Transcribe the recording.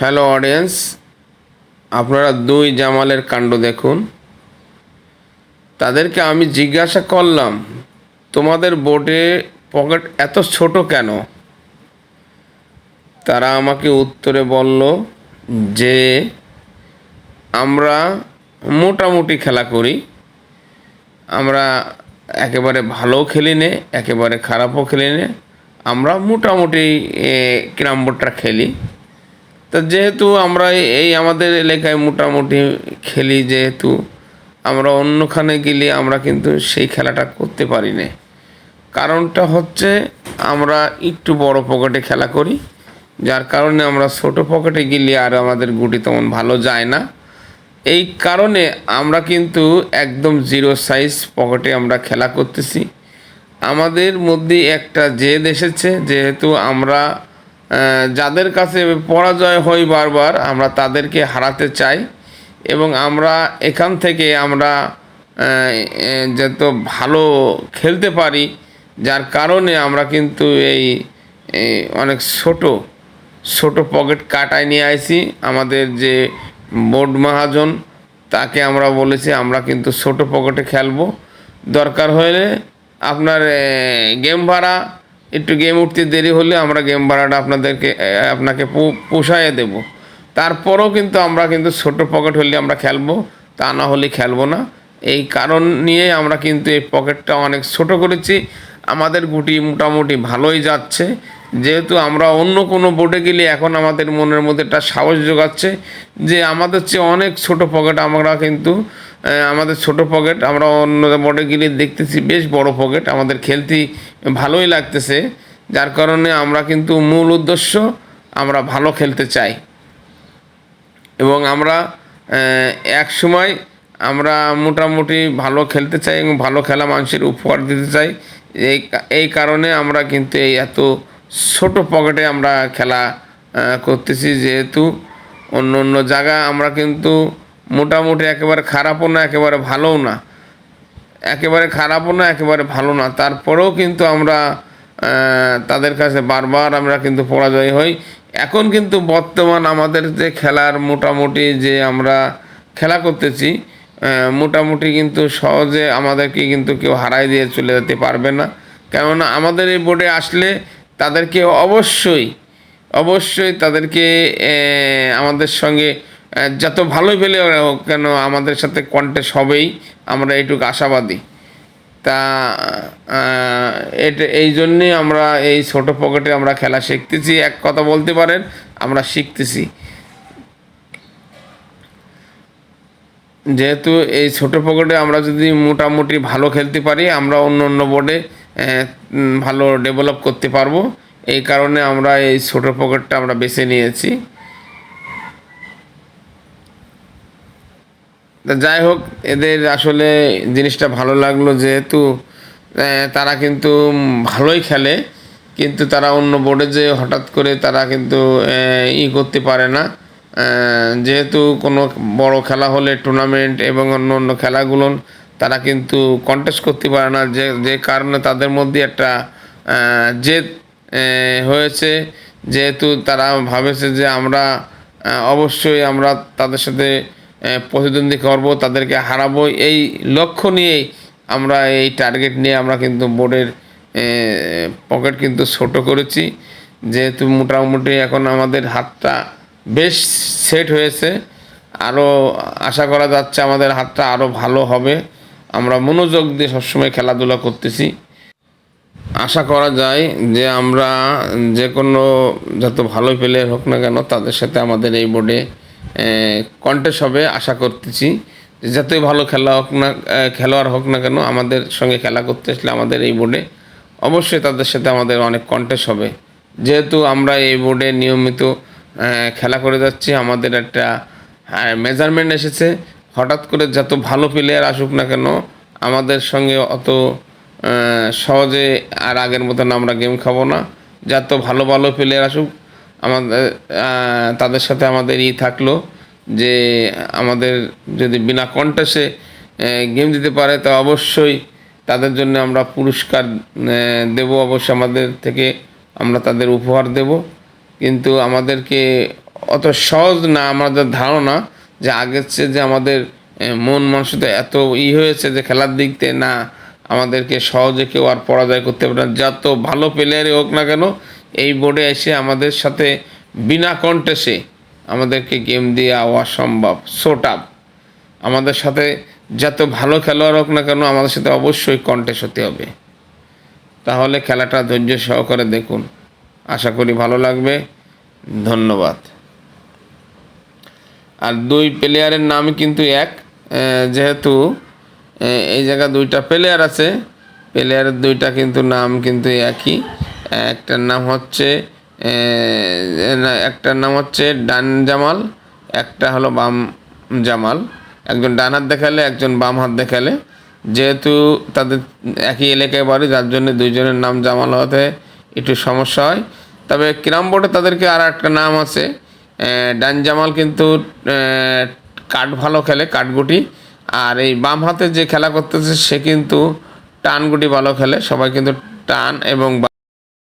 Hello audience আপনারা দুই জামালের কাণ্ড দেখুন। তাদেরকে আমি জিজ্ঞাসা করলাম, তোমাদের বোটে পকেট এত ছোট কেন? তারা আমাকে উত্তরে বলল, যে আমরা মোটামুটি খেলা করি। আমরা একেবারে ভালোও খেলি নে, একেবারে খারাপও খেলি নে। আমরা মোটামুটি ক্রাম বোর্ডটা খেলি। তা যেহেতু আমরা এই আমাদের এলাকায় মোটামুটি খেলি, যেহেতু আমরা অন্যখানে গেলে আমরা কিন্তু সেই খেলাটা করতে পারি না। কারণটা হচ্ছে আমরা একটু বড় পকেটে খেলা করি, যার কারণে আমরা ছোট পকেটে গেলে আর আমাদের গুটি তেমন ভালো যায় না। এই কারণে আমরা কিন্তু একদম জিরো সাইজ পকেটে আমরা খেলা করতেছি। আমাদের মধ্যে একটা জেদ এসেছে, যেহেতু আমরা যাদের কাছে পরাজয় হই বারবার, আমরা তাদেরকে হারাতে চাই এবং আমরা এখান থেকে আমরা যত ভালো খেলতে পারি, যার কারণে আমরা কিন্তু এই অনেক ছোট ছোট পকেট কাটায় নিয়ে আইছি। আমাদের যে বোর্ড মহাজন, তাকে আমরা বলেছি, আমরা কিন্তু ছোট পকেটে খেলব। দরকার হলে আপনার গেম ভাড়া একটু গেম উঠতে দেরি হলে আমরা গেম ভাড়াটা আপনাদেরকে আপনাকে পো- পোষায় দেব। তারপরও কিন্তু আমরা কিন্তু ছোট পকেট হলে আমরা খেলব, তা না হলে খেলব না। এই কারণ নিয়ে আমরা কিন্তু এই পকেটটা অনেক ছোট করেছি। আমাদের গুটি মোটামুটি ভালোই যাচ্ছে। যেহেতু আমরা অন্য কোনো বোর্ডে গেলে এখন আমাদের মনের মধ্যে একটা সাহস যোগাচ্ছে যে আমাদের চেয়ে অনেক ছোট পকেট আমরা কিন্তু আমাদের ছোট পকেট, আমরা অন্য বোর্ডে গেলে দেখতেছি, বেশ বড় পকেট, আমাদের খেলতে ভালোই লাগতেছে। যার কারণে আমরা কিন্তু মূল উদ্দেশ্য, আমরা ভালো খেলতে চাই। এবং আমরা এক সময় আমরা মোটামুটি ভালো খেলতে চাই এবং ভালো খেলা মানুষের উপহার দিতে চাই। এই এই কারণে আমরা কিন্তু এই এত ছোট পকেটে আমরা খেলা করতেছি। যেহেতু অন্য অন্য জায়গা আমরা কিন্তু মোটামুটি একেবারে খারাপও না, একেবারে ভালোও না। একেবারে খারাপও না, একেবারে ভালো না। তারপরেও কিন্তু আমরা তাদের কাছে বারবার আমরা কিন্তু পরাজয় হই। এখন কিন্তু বর্তমান আমাদের যে খেলার মোটামুটি যে আমরা খেলা করতেছি মোটামুটি কিন্তু সহজে আমাদেরকে কিন্তু কেউ হারাই দিয়ে চলে যেতে পারবে না। কেননা আমাদের এই বোর্ডে আসলে তাদেরকে অবশ্যই অবশ্যই তাদেরকে আমাদের সঙ্গে যত ভালোই পেলে কেন আমাদের সাথে কন্টেস্ট হবেই, আমরা এইটুকু আশাবাদী। তা এটা, এই জন্যে আমরা এই ছোট পকেটে আমরা খেলা শিখতেছি। এক কথা বলতে পারেন, আমরা শিখতেছি। যেহেতু এই ছোট পকেটে আমরা যদি মোটামুটি ভালো খেলতে পারি, আমরা অন্য অন্য বোর্ডে ভালো ডেভেলপ করতে পারব। এই কারণে আমরা এই ছোট পকেটটা আমরা বেছে নিয়েছি তা যাই হোক, এদের আসলে জিনিসটা ভালো লাগল যেহেতু তারা কিন্তু ভালোই খেলে, কিন্তু তারা অন্য বোর্ডে যে হঠাৎ করে তারা কিন্তু ই করতে পারে না। যেহেতু কোনো বড় খেলা হলে টুর্নামেন্ট এবং অন্য অন্য খেলাগুলো তারা কিন্তু কন্টেস্ট করতে পারে না, যে যে কারণে তাদের মধ্যে একটা জেদ হয়েছে। যেহেতু তারা ভাবেছে যে আমরা অবশ্যই আমরা তাদের সাথে প্রতিদ্বন্দ্বী করব, তাদেরকে হারাবো। এই লক্ষ্য নিয়েই আমরা এই টার্গেট নিয়ে আমরা কিন্তু বোর্ডের পকেট কিন্তু ছোট করেছি। যেহেতু মোটামুটি এখন আমাদের হাতটা বেশ সেট হয়েছে, আরও আশা করা যাচ্ছে আমাদের হাতটা আরও ভালো হবে। আমরা মনোযোগ দিয়ে সবসময় খেলাধুলা করতেছি। আশা করা যায় যে আমরা যে কোনো যত ভালো প্লেয়ার হোক না কেন তাদের সাথে আমাদের এই বোর্ডে কন্টেস্ট হবে আশা করতেছি যতই ভালো খেলা হোক না খেলোয়াড় হোক না কেন, আমাদের সঙ্গে খেলা করতে আসলে আমাদের এই বোর্ডে অবশ্যই তাদের সাথে আমাদের অনেক কন্টেস্ট হবে যেহেতু আমরা এই বোর্ডে নিয়মিত খেলা করে যাচ্ছি, আমাদের একটা মেজারমেন্ট এসেছে। হঠাৎ করে যত ভালো প্লেয়ার আসুক না কেন, আমাদের সঙ্গে অত সহজে আর আগের মতন আমরা গেম খাব না। যত ভালো ভালো প্লেয়ার আসুক আমাদের তাদের সাথে আমাদের ই থাকল যে আমাদের যদি বিনা কন্টেস্টে গেম দিতে পারে, তা অবশ্যই তাদের জন্য আমরা পুরস্কার দেব। অবশ্যই আমাদের থেকে আমরা তাদের উপহার দেব। কিন্তু আমাদেরকে অত সহজ না, আমাদের ধারণা যে আগের চেয়ে যে আমাদের মন মানসিকতা এত ই হয়েছে যে খেলার দিক থেকে না, আমাদেরকে সহজে কেউ আর পরাজয় করতে পারে না। যত ভালো প্লেয়ারই হোক না কেন এই বোর্ডে এসে আমাদের সাথে বিনা কন্টেসে আমাদেরকে গেম দিয়ে আওয়া সম্ভব। সোটাপ আমাদের সাথে যত ভালো খেলোয়াড় হোক না কেন আমাদের সাথে অবশ্যই কন্টেস্ট হতে হবে। তাহলে খেলাটা ধৈর্য সহকারে দেখুন। আশা করি ভালো লাগবে। ধন্যবাদ। আর দুই প্লেয়ারের নাম কিন্তু এক যেহেতু এই জায়গা দুইটা প্লেয়ার আছে প্লেয়ারের দুইটা কিন্তু নাম কিন্তু একই। একটার নাম হচ্ছে একটার নাম হচ্ছে ডান জামাল, একটা হলো বাম জামাল। একজন ডান হাত দেখালে, একজন বাম হাত দেখালে। যেহেতু তাদের একই এলাকায় বাড়ি, যার জন্য দুইজনের নাম জামাল হতে একটু সমস্যা হয়। তবে ক্রাম বোর্ডে তাদেরকে আর একটা নাম আছে ডান জামাল কিন্তু কাঠ ভালো খেলে, কাঠগুটি। আর এই বাম হাতে যে খেলা করতেছে, সে কিন্তু টান গুটি ভালো খেলে। সবাই কিন্তু টান এবং